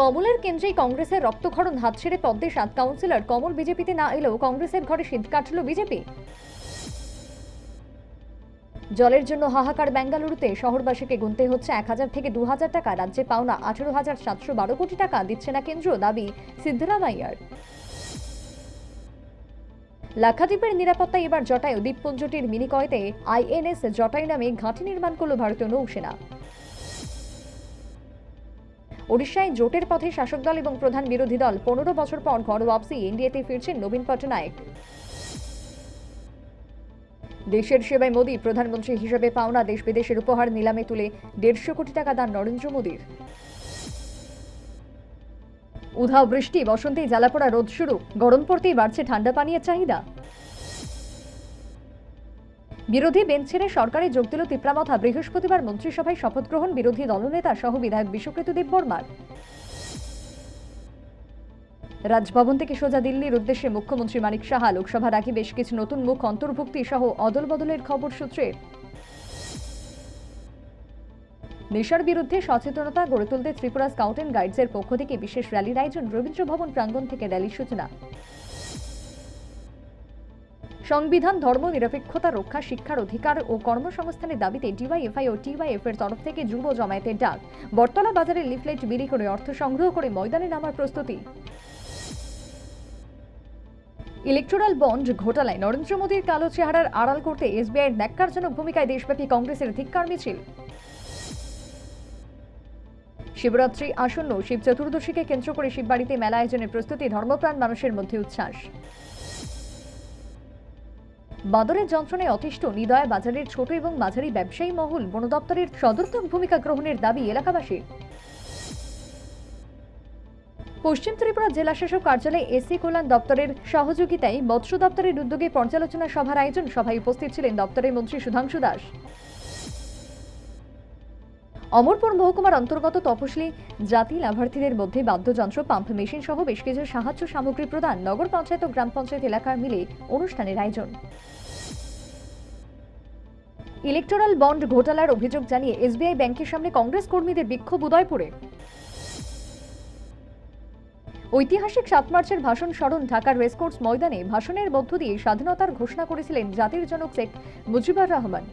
কমলের কেন্দ্রেই কংগ্রেসের রক্তক্ষরণ হাত ছেড়ে পদ্মে সাত কাউন্সিলর, কমল বিজেপিতে না এলেও কংগ্রেসের ঘরে শীত কাটল বিজেপি। জলের জন্য হাহাকার বেঙ্গালুরুতে শহরবাসীকে গুনতে হচ্ছে এক হাজার থেকে দু হাজার টাকা, রাজ্যে পাওনা আঠেরো হাজার সাতশো বারো কোটি টাকা, দিচ্ছে না কেন্দ্র দাবি সিদ্ধরামাইয়ার লাক্ষাদ্বীপের নিরাপত্তা এবার জটায়ু, দ্বীপপুঞ্জটির মিনিকয়তে আইএনএস জটায়ু নামে ঘাঁটি নির্মাণ করল ভারতীয় নৌসেনা। ওড়িশায় জোটের পথে শাসক দল এবং প্রধান বিরোধী দল পনেরো বছর পর ঘর ওয়াপসি এনডিএতে ফিরছেন নবীন পটনায়ক দেশের সেবায় মোদী প্রধানমন্ত্রী হিসেবে পাওনা দেশ বিদেশের উপহার নিলামে তুলে দেড়শো কোটি টাকা দান নরেন্দ্র মোদীর। উধাও বৃষ্টি, বসন্তেই জ্বালাপোড়া রোদ শুরু, গরম পড়তেই বাড়ছে ঠান্ডা পানীয়ের চাহিদা। বিরোধী বেঞ্চ ছেড়ে সরকারে যোগ দিল তিপ্রামথা। বৃহস্পতিবার মন্ত্রিসভায় শপথ গ্রহণ, বিরোধী দলনেতা সহ বিধায়ক বিশ্বকৃত দেব বর্মার। রাজভবন থেকে সোজা দিল্লির উদ্দেশ্যে মুখ্যমন্ত্রী মানিক সাহা লোকসভার আগে বেশ কিছু নতুন মুখ অন্তর্ভুক্তি সহ অদল বদলের খবর সূত্রে। নেশার বিরুদ্ধে সচেতনতা গড়ে তুলতে ত্রিপুরা স্কাউট অ্যান্ড গাইডসের পক্ষ থেকে বিশেষ র্যালির আয়োজন রবীন্দ্র ভবন প্রাঙ্গণ থেকে র্যালির সূচনা। সংবিধান, ধর্ম, নিরপেক্ষতা, রক্ষা, শিক্ষার অধিকার ও কর্মসংস্থানের দাবিতে ডিওয়াইএফআই ও টিওয়াইএফ এর তরফ থেকে যুব জমায়েতের ডাক। বটতলা বাজারে লিফলেট বিলি করে অর্থ সংগ্রহ করে ময়দানে নামার প্রস্তুতি। ইলেকট্রাল বন্ড ঘোটালায় নরেন্দ্র মোদীর কালো চেহারার আড়াল করতে এসবিআইয়ের ন্যাক্কারজনক ভূমিকায় দেশব্যাপী কংগ্রেসের ধিক্কার মিছিল। শিবরাত্রি আসন্ন শিব চতুর্দশীকে কেন্দ্র করে শিববাড়িতে মেলা আয়োজনের প্রস্তুতি, ধর্মপ্রাণ মানুষের মধ্যে উচ্ছ্বাস। বাদরের যন্ত্রণায় অতিষ্ঠ নিদয় বাজারের ছোট এবং মাঝারি ব্যবসায়ী মহল বন দপ্তরের সদর্থক ভূমিকা গ্রহণের দাবি এলাকাবাসীর। পশ্চিম ত্রিপুরা জেলাশাসক কার্যালয়ে এসি কল্যাণ দপ্তরের সহযোগিতায় মৎস্য দপ্তরের উদ্যোগে পর্যালোচনা সভার আয়োজন সভায় উপস্থিত ছিলেন দপ্তরের মন্ত্রী সুধাংশু দাস। অমরপুর মহকুমার অন্তর্গত তপশিলি জাতি লাভার্থীদের মধ্যে বাদ্যযন্ত্র, পাম্প মেশিন সহ বেশ কিছু সাহায্য সামগ্রী প্রদান নগর পঞ্চায়েত ও গ্রাম পঞ্চায়েত এলাকার মিলে অনুষ্ঠানের আয়োজন। ইলেকটোরাল বন্ড ঘোটালার অভিযোগ জানিয়ে এসবিআই ব্যাংকের সামনে কংগ্রেস কর্মীদের বিক্ষোভ উদয়পুরে। ঐতিহাসিক সাত মার্চের ভাষণ স্মরণ ঢাকার রেসকোর্স ময়দানে ভাষণের মধ্য দিয়ে স্বাধীনতার ঘোষণা করেছিলেন জাতির জনক শেখ মুজিবুর রহমান।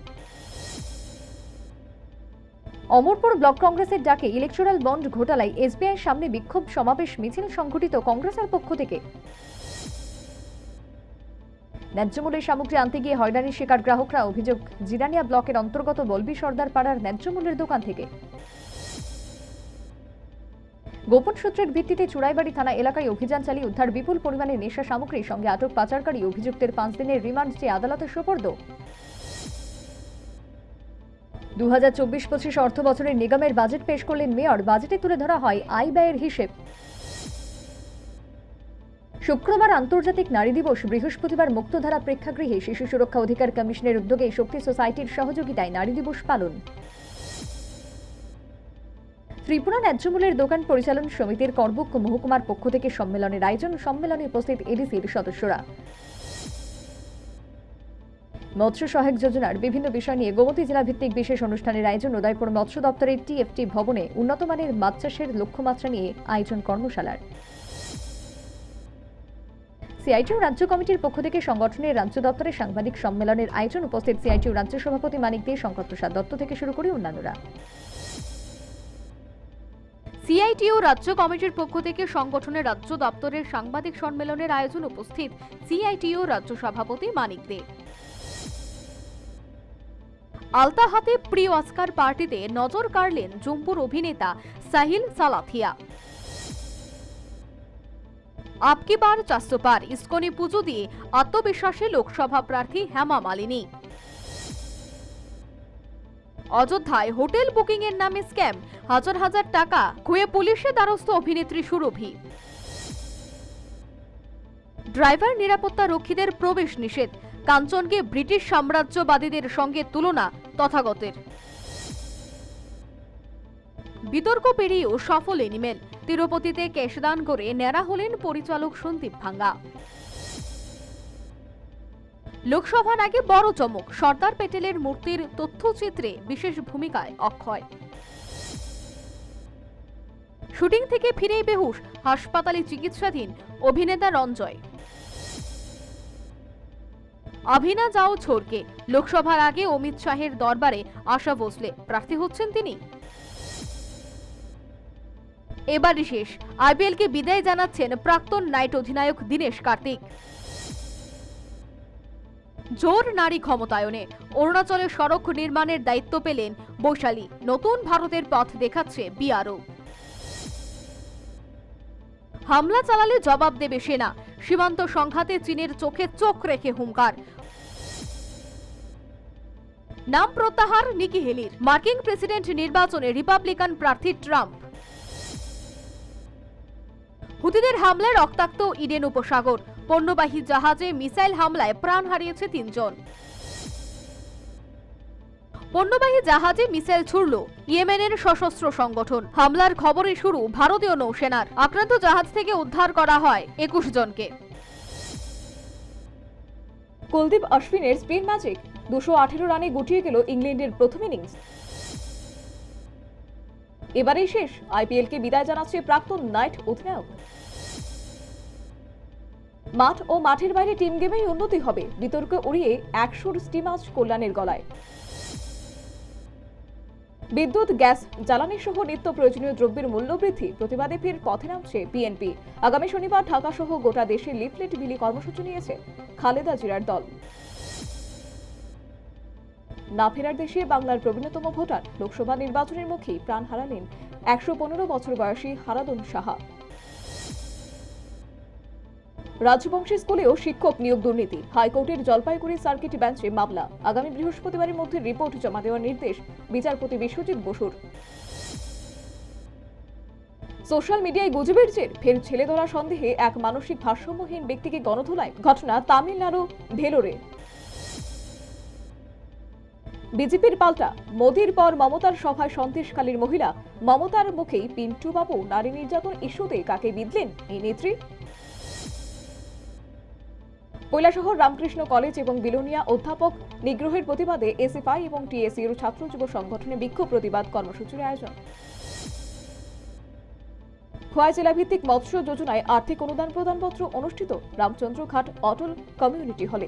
অমরপুর ব্লক কংগ্রেসের ডাকে ইলেকট্রাল বন্ড ঘোটালায় এসবিআই সামনে বিক্ষোভ সমাবেশ মিছিল সংঘটিত কংগ্রেসের পক্ষ থেকে। ন্যায্যমূল্যের সামগ্রী আনতে গিয়ে হয়রানির শিকার গ্রাহকরা, অভিযোগ, জিরানিয়া ব্লকের অন্তর্গত বলবি সর্দার পাড়ার ন্যায্যমূল্যের দোকান থেকে। গোপন সূত্রের ভিত্তিতে চুড়াইবাড়ি থানা এলাকায় অভিযান চালিয়ে উদ্ধার বিপুল পরিমাণে নেশা সামগ্রী সঙ্গে আটক পাচারকারী অভিযুক্তের পাঁচ দিনের রিমান্ড চেয়ে আদালতে সোপর্দ। দু চব্বিশ পঁচিশ অর্থ বছরের নিগমের বাজেট পেশ করলেন মেয়র। বাজেটে তুলে ধরা হয় আয় ব্যয়ের হিসেব। শুক্রবার আন্তর্জাতিক নারী দিবস। বৃহস্পতিবার মুক্তধারা প্রেক্ষাগৃহে শিশু সুরক্ষা অধিকার কমিশনের উদ্যোগে শক্তি সোসাইটির সহযোগিতায় নারী দিবস পালন। ত্রিপুরা ন্যায্যমূল্যের দোকান পরিচালন সমিতির করবুক মহকুমার পক্ষ থেকে সম্মেলনের আয়োজন। সম্মেলনে উপস্থিত এডিসির সদস্যরা। মৎস্য সহায়ক যোজনার বিভিন্ন বিষয় নিয়ে গোমতী জেলা ভিত্তিক বিশেষ অনুষ্ঠানের আয়োজন উদয়পুর মৎস্য দপ্তরের টিএফটি ভবনে উন্নত মানের মাছ চাষের লক্ষ্যমাত্রা নিয়ে আয়োজন কর্মশালার। সিআইটিউ রাজ্য কমিটির পক্ষ থেকে সংগঠনের রাজ্য দপ্তরের সাংবাদিক সম্মেলনের আয়োজন উপস্থিত সিআইটিউ রাজ্য সভাপতি মানিক দিয়ে শঙ্কর প্রসাদ দত্ত থেকে শুরু করে অন্যান্যরা। সিআইটিও রাজ্য কমিটির পক্ষ থেকে সংগঠনের রাজ্য দপ্তরের সাংবাদিক সম্মেলনের আয়োজন উপস্থিত সিআইটিও রাজ্য সভাপতি মানিক দে। আলতা হাতে প্রি অস্কার পার্টিতে নজর কাড়লেন জম্পুর অভিনেতা সাহিল সালাথিয়া। আপকি বার চারশো পার ইস্কনে পুজো দিয়ে আত্মবিশ্বাসী লোকসভা প্রার্থী হেমা মালিনী। অযোধ্যায় হোটেল বুকিং এর নামে স্ক্যাম, হাজার হাজার টাকা, খুয়ে পুলিশের দ্বারস্থ অভিনেত্রী সুরভি। ড্রাইভার নিরাপত্তা রক্ষীদের প্রবেশ নিষেধ কাঞ্চনকে ব্রিটিশ সাম্রাজ্যবাদীদের সঙ্গে তুলনা তথাগতের। বিতর্ক পেরিয়েও সফল এনিমেল তিরুপতিতে কেশদান করে ন্যাড়া হলেন পরিচালক সন্দীপ ভাঙ্গা। লোকসভার আগে বড় চমক, সর্দার প্যাটেলের মূর্তির তথ্যচিত্রে বিশেষ ভূমিকায় অক্ষয়। শুটিং থেকে ফিরেই বেহুশ, হাসপাতালে চিকিৎসাধীন অভিনেতা রঞ্জয়। অভিনা যাও ছোড়কে লোকসভার আগে অমিত শাহের দরবারে আশা ভোসলে। প্রার্থী হচ্ছেন তিনি। এবারই শেষ। আইপিএলকে বিদায় জানাচ্ছেন প্রাক্তন নাইট অধিনায়ক দীনেশ কার্তিক। জোর নারী ক্ষমতায়নে। অরুণাচলে সড়ক নির্মাণের দায়িত্ব পেলেন বৈশালী। নতুন ভারতের পথ দেখাচ্ছে বিআরও। হামলা চালালে জবাব দেবে সেনা। সীমান্ত সংঘাতে চীনের চোখে চোখ রেখে হুঙ্কার। নাম প্রত্যাহার নিকি হেলির। মার্কিন প্রেসিডেন্ট নির্বাচনে রিপাবলিকান প্রার্থী ট্রাম্প। হুতিদের হামলায় রক্তাক্ত ইডেন উপসাগর। পণ্যবাহী জাহাজে মিসাইল হামলায় প্রাণ হারিয়েছে তিনজন। পণ্যবাহী জাহাজে মিসাইল ছুড়ল ইয়েমেনের সশস্ত্র সংগঠন। হামলার খবরে শুরু ভারতীয় নৌসেনার। আক্রান্ত জাহাজ থেকে উদ্ধার করা হয় একুশ জনকে। কুলদীপ অশ্বিনের স্পিন ম্যাজিক দুশো আঠেরো রানে গুটিয়ে গেল ইংল্যান্ডের প্রথম ইনিংস। এবারেই শেষ, আইপিএলকে বিদায় জানাচ্ছে প্রাক্তন নাইট অধিনায়ক। মাঠ ও মাঠের বাইরে টিম গেমেই উন্নতি হবে, বিতর্ক উড়িয়ে একশোর স্টিমাচ কল্যাণের গলায়। বিদ্যুৎ, গ্যাস জ্বালানি সহ নিত্য প্রয়োজনীয় দ্রব্যের মূল্য বৃদ্ধি, প্রতিবাদে ফের পথে নামছে বিএনপি। আগামী শনিবার ঢাকা সহ গোটা দেশে লিফলেট বিলি কর্মসূচি নিয়েছে খালেদা জিরার দল। না ফেরার দেশে বাংলার প্রবীণতম ভোটার। লোকসভা নির্বাচনের মুখেই প্রাণ হারালেন একশো পনেরো বছর বয়সী হারাদন সাহা। রাজবংশী স্কুলেও শিক্ষক নিয়োগ দুর্নীতি। হাইকোর্টের জলপাইগুড়ি সার্কিট বেঞ্চে মামলা। আগামী বৃহস্পতিবারের মধ্যে রিপোর্ট জমা দেওয়ার নির্দেশ বিচারপতি বিশ্বজিৎ বসুর। সোশ্যাল মিডিয়ায় গুজবের জের। ফের ছেলে ধরা সন্দেহে এক মানসিক ভারসাম্যহীন ব্যক্তিকে গণধোলায়। ঘটনা তামিলনাড়ু ভেলোরে। বিজেপির পাল্টা, মোদির পর মমতার সভায় সন্দেশকালীর মহিলা, মমতার মুখেই পিন্টু বাবু নারী নির্যাতন ইস্যুতে কাকে বিধলেন? এই নেত্রী? কৈলাসহর রামকৃষ্ণ কলেজ এবং বিলোনিয়া অধ্যাপক নিগ্রহের প্রতিবাদে এসএফআই এবং টিএসইউর ছাত্র যুব সংগঠনে বিক্ষোভ প্রতিবাদ কর্মসূচির আয়োজন। খোয়াই জেলা ভিত্তিক মৎস্য যোজনায় আর্থিক অনুদান প্রদানপত্র অনুষ্ঠিত। রামচন্দ্র ঘাট অটল কমিউনিটি হলে।